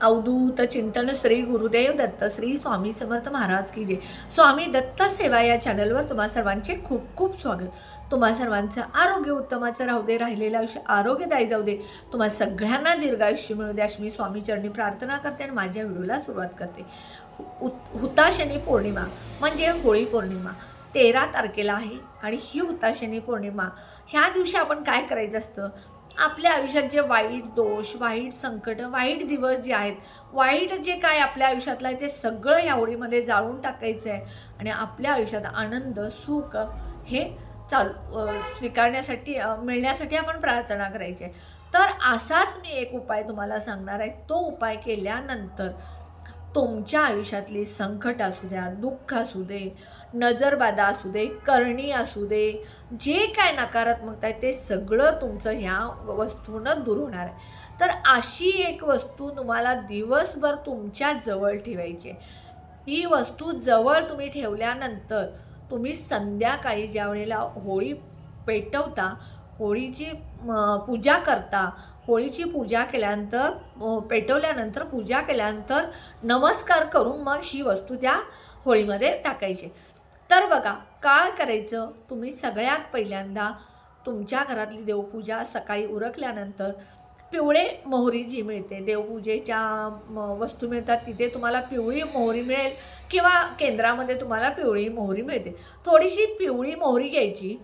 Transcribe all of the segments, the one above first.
अवधूत चिंतन श्री गुरुदेव दत्त श्री स्वामी समर्थ महाराज की जय. स्वामी दत्त सेवा या चॅनलवर तुम्हा सर्वांचे खूप खूप स्वागत. तुम्हा सर्वांचं आरोग्य उत्तमाचं राहू दे राहिलेलं आयुष्य आरोग्यदायी जाऊ दे. तुम्हा सगळ्यांना दीर्घायुष्य मिळू दे अशी मी स्वामीचरणी प्रार्थना करते आणि माझ्या व्हिडिओला सुरुवात करते. हु- हुताशनी पौर्णिमा म्हणजे होळी पौर्णिमा. तेरा तारखेला आहे आणि ही हुताशनी पौर्णिमा. ह्या दिवशी आपण काय करायचं असतं? आपल्या आयुष्यात जे वाईट दोष वाईट संकट वाईट दिवस जे आहेत वाईट जे काय आपल्या आयुष्यातलं आहे ते सगळं या होळीमध्ये जाळून टाकायचं आहे. आणि आपल्या आयुष्यात आनंद सुख हे चालू स्वीकारण्यासाठी मिळण्यासाठी आपण प्रार्थना करायची आहे. तर असाच मी एक उपाय तुम्हाला सांगणार आहे. तो उपाय केल्यानंतर तुमच्या आयुष्यातली संकट असू द्या दुःख असू दे नजरबाधा असू दे करणी असू दे जे काय नकारात्मकता आहे ते सगळं तुमचं ह्या वस्तूनं दूर होणार आहे. तर अशी एक वस्तू तुम्हाला दिवसभर तुमच्या जवळ ठेवायची आहे. ही वस्तू जवळ तुम्ही ठेवल्यानंतर तुम्ही संध्याकाळी ज्या वेळेला होळी पेटवता होळीची पूजा करता होळीची पूजा केल्यानंतर पेटवल्यानंतर पूजा केल्यानंतर नमस्कार करून मग ही वस्तू त्या होळीमध्ये टाकायची. तर बघा काय करायचं? तुम्ही सगळ्यात पहिल्यांदा तुमच्या घरातली देवपूजा सकाळी उरकल्यानंतर पिवळे मोहरी जी मिळते देवपूजेच्या वस्तू मिळतात तिथे तुम्हाला पिवळी मोहरी मिळेल किंवा केंद्रामध्ये तुम्हाला पिवळी मोहरी मिळते. थोडीशी पिवळी मोहरी घ्यायची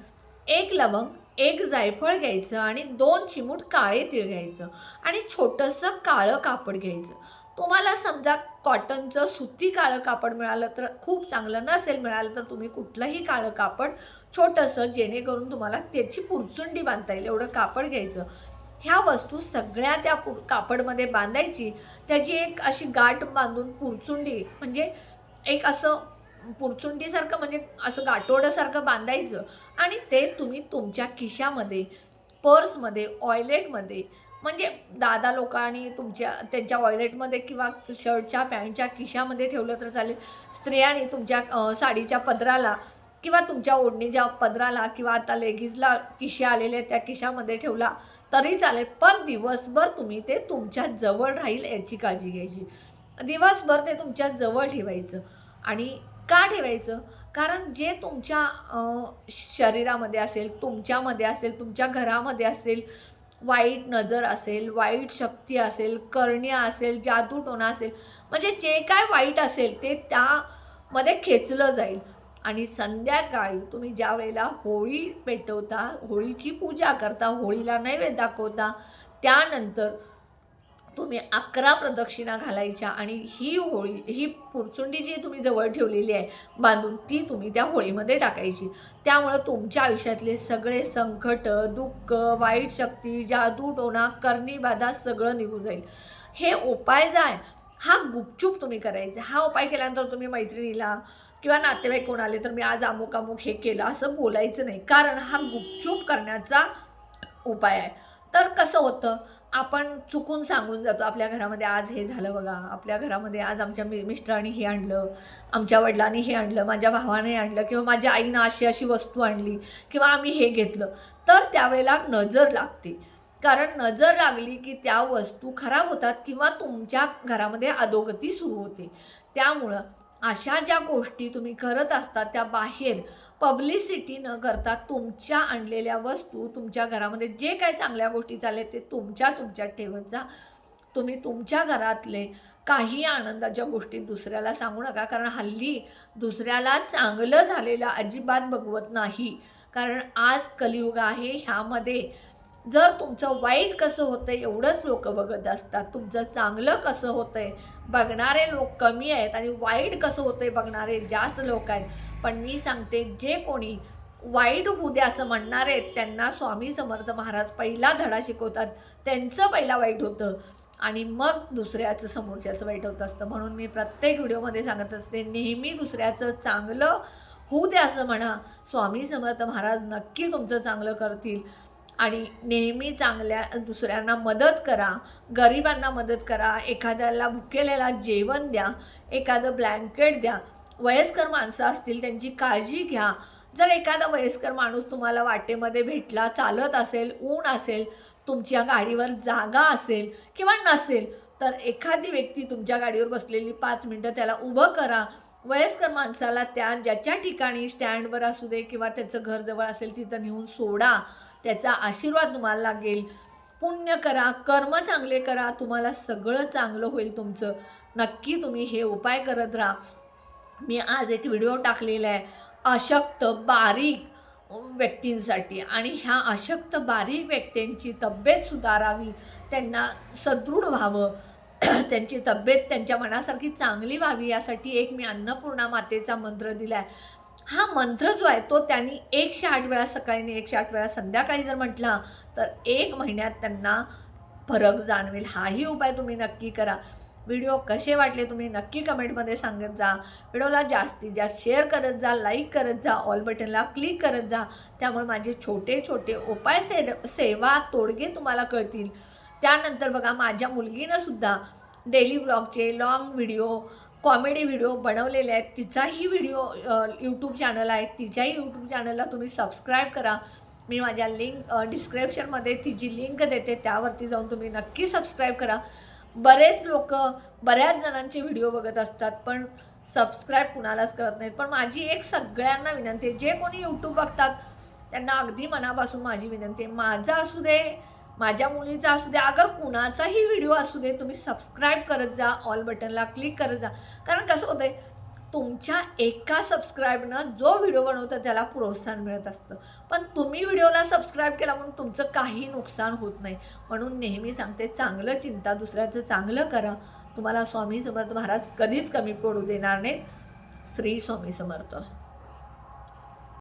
एक लवंग एक जायफळ घ्यायचं आणि दोन चिमूट काळे तीळ घ्यायचं आणि छोटंसं काळं कापड घ्यायचं. तुम्हाला समजा कॉटनचं सुती काळं कापड मिळालं तर खूप चांगलं नसेल मिळालं तर तुम्ही कुठलंही काळं कापड छोटंसं जेणेकरून तुम्हाला त्याची पुरचुंडी बांधता येईल एवढं कापड घ्यायचं. ह्या वस्तू सगळ्या त्या पु कापडमध्ये बांधायची. त्याची एक अशी गाठ बांधून पुरचुंडी म्हणजे एक असं पुरचुंडीसारखं म्हणजे असं गाठोड्यासारखं बांधायचं आणि ते तुम्ही तुमच्या खिशामध्ये पर्समध्ये ऑयलेटमध्ये म्हणजे दादा लोकांनी तुमच्या त्यांच्या ऑयलेटमध्ये किंवा शर्टच्या पॅन्टच्या खिशामध्ये ठेवलं तर चालेल. स्त्रियांनी तुमच्या साडीच्या पदराला किंवा तुमच्या ओढणीच्या पदराला किंवा आता लेगीजला किशा आलेले आहेत त्या खिशामध्ये ठेवला तरी चालेल. पण दिवसभर तुम्ही ते तुमच्या जवळ राहील याची काळजी घ्यायची. दिवसभर ते तुमच्या जवळ ठेवायचं. आणि का ठेवायचं? कारण जे तुमच्या शरीरामध्ये असेल तुमच्यामध्ये असेल तुमच्या घरामध्ये असेल वाईट नजर असेल वाईट शक्ती असेल करण्या असेल जादूटोणा असेल म्हणजे जे काय वाईट असेल ते त्यामध्ये खेचलं जाईल. आणि संध्याकाळी तुम्ही ज्या वेळेला होळी पेटवता होळीची पूजा करता होळीला नैवेद्य दाखवता त्यानंतर तुम्ही अकरा प्रदक्षिणा घालायच्या आणि ही होळी ही पुरचुंडी जी तुम्ही जवळ ठेवलेली आहे बांधून ती तुम्ही त्या होळीमध्ये टाकायची. त्यामुळं तुमच्या आयुष्यातले सगळे संकट दुःख वाईट शक्ती जादू टोना करणी बाधा सगळं निघून जाईल. हे उपाय जाय. हा गुपचूप तुम्ही करायचा. हा उपाय केल्यानंतर तुम्ही मैत्रिणीला किंवा नातेवाईक कोण आले तर मी आज अमुक अमुक हे केलं असं बोलायचं नाही. कारण हा गुपचूप करण्याचा उपाय आहे. तर कसं होतं? आपण चुकून सांगून जातो आपल्या घरामध्ये आज हे झालं बघा आपल्या घरामध्ये आज आमच्या मि मिस्टरांनी हे आणलं आमच्या वडिलांनी हे आणलं माझ्या भावाने आणलं किंवा माझ्या आईनं अशी अशी वस्तू आणली किंवा आम्ही हे घेतलं. तर त्यावेळेला नजर लागते. कारण नजर लागली की त्या वस्तू खराब होतात किंवा तुमच्या घरामध्ये अधोगती सुरू होते. त्यामुळं अशा ज्या गोष्टी तुम्ही करत असता त्या बाहेर पब्लिसिटी न करता तुमच्या आणलेल्या वस्तू तुमच्या घरामध्ये जे काही चांगल्या गोष्टी चालल्या ते तुमच्या तुमच्यात ठेवत जा. तुम्ही तुमच्या घरातले काही आनंदाच्या गोष्टी दुसऱ्याला सांगू नका कारण हल्ली दुसऱ्याला चांगलं झालेलं अजिबात बघवत नाही. कारण आज कलियुग आहे ह्यामध्ये जर तुमचं वाईट कसं होतं एवढंच लोक बघत असतात. तुमचं चांगलं कसं होतंय बघणारे लोक कमी आहेत आणि वाईट कसं होतंय बघणारे जास्त लोक आहेत. पण मी सांगते जे कोणी वाईट होऊ द्या असं म्हणणार आहेत त्यांना स्वामी समर्थ महाराज पहिला धडा शिकवतात. त्यांचं पहिला वाईट होतं. आणि मग दुसऱ्याचं समोरच्याचं वाईट होत असतं. म्हणून मी प्रत्येक व्हिडिओमध्ये सांगत असते नेहमी दुसऱ्याचं चांगलं होऊ द्या असं म्हणा. स्वामी समर्थ महाराज नक्की तुमचं चांगलं करतील. आणि नेहमी चांगल्या दुसऱ्यांना मदत करा. गरिबांना मदत करा. एखाद्याला भुकेलेला जेवण द्या. एखादं ब्लँकेट द्या. वयस्कर माणसं असतील त्यांची काळजी घ्या. जर एखादा वयस्कर माणूस तुम्हाला वाटेमध्ये भेटला चालत असेल ऊन असेल तुमच्या गाडीवर जागा असेल किंवा नसेल तर एखादी व्यक्ती तुमच्या गाडीवर बसलेली पाच मिनटं त्याला उभं करा. वयस्कर माणसाला त्या ज्याच्या ठिकाणी स्टँडवर असू दे किंवा त्याचं घर जवळ असेल तिथं नेऊन सोडा. त्याचा आशीर्वाद तुम्हाला लागेल. पुण्य करा कर्म चांगले करा तुम्हाला सगळं चांगलं होईल तुमचं. नक्की तुम्ही हे उपाय करत राहा. मी आज एक व्हिडिओ टाकलेला आहे. अशक्त बारीक व्यक्तींसाठी. आणि ह्या अशक्त बारीक व्यक्तींची तब्येत सुधारावी. त्यांना सदृढ व्हावं. त्यांची तब्येत त्यांच्या मनासारखी चांगली व्हावी यासाठी एक मी अन्नपूर्णा मातेचा मंत्र दिला आहे हा मंत्र जो आहे तो त्यांनी एकशे आठ वेळा सकाळी आणि एकशे आठ वेळा संध्याकाळी जर म्हटला तर एक महिन्यात त्यांना फरक जाणवेल. हाही उपाय तुम्ही नक्की करा. व्हिडिओ कसे वाटले तुम्ही नक्की कमेंटमध्ये सांगत जा. व्हिडिओला जास्तीत जास्त शेअर करत जा लाईक करत जा ऑल बटनला क्लिक करत जा. त्यामुळे माझे छोटे छोटे उपाय से सेवा तोडगे तुम्हाला कळतील. त्यानंतर बघा माझ्या मुलगीनं सुद्धा डेली ब्लॉगचे लॉंग व्हिडिओ कॉमेडी व्हिडिओ बनवलेले आहेत. तिचाही व्हिडिओ यूट्यूब चॅनल आहे. तिच्याही यूट्यूब चॅनलला तुम्ही सबस्क्राईब करा. मी माझ्या लिंक डिस्क्रिप्शनमध्ये तिची लिंक देते. त्यावरती जाऊन तुम्ही नक्की सबस्क्राईब करा. बरेच लोक बऱ्याच जणांचे व्हिडिओ बघत असतात पण सबस्क्राईब कुणालाच करत नाहीत. पण माझी एक सगळ्यांना विनंती आहे जे कोणी यूट्यूब बघतात त्यांना अगदी मनापासून माझी विनंती आहे. माझा असू दे माझ्या मुलीचा असू दे अगर कुणाचाही व्हिडिओ असू दे तुम्ही सबस्क्राईब करत जा ऑल बटनला क्लिक करत जा. कारण कसं होतंय तुमच्या एका सबस्क्राईबनं जो व्हिडिओ बनवतो त्याला प्रोत्साहन मिळत असतं. पण तुम्ही व्हिडिओला सबस्क्राईब केला म्हणून तुमचं काही नुकसान होत नाही. म्हणून नेहमी सांगते चांगलं चिंता दुसऱ्याचं चांगलं करा. तुम्हाला स्वामी समर्थ महाराज कधीच कमी पडू देणार नाहीत. श्री स्वामी समर्थ.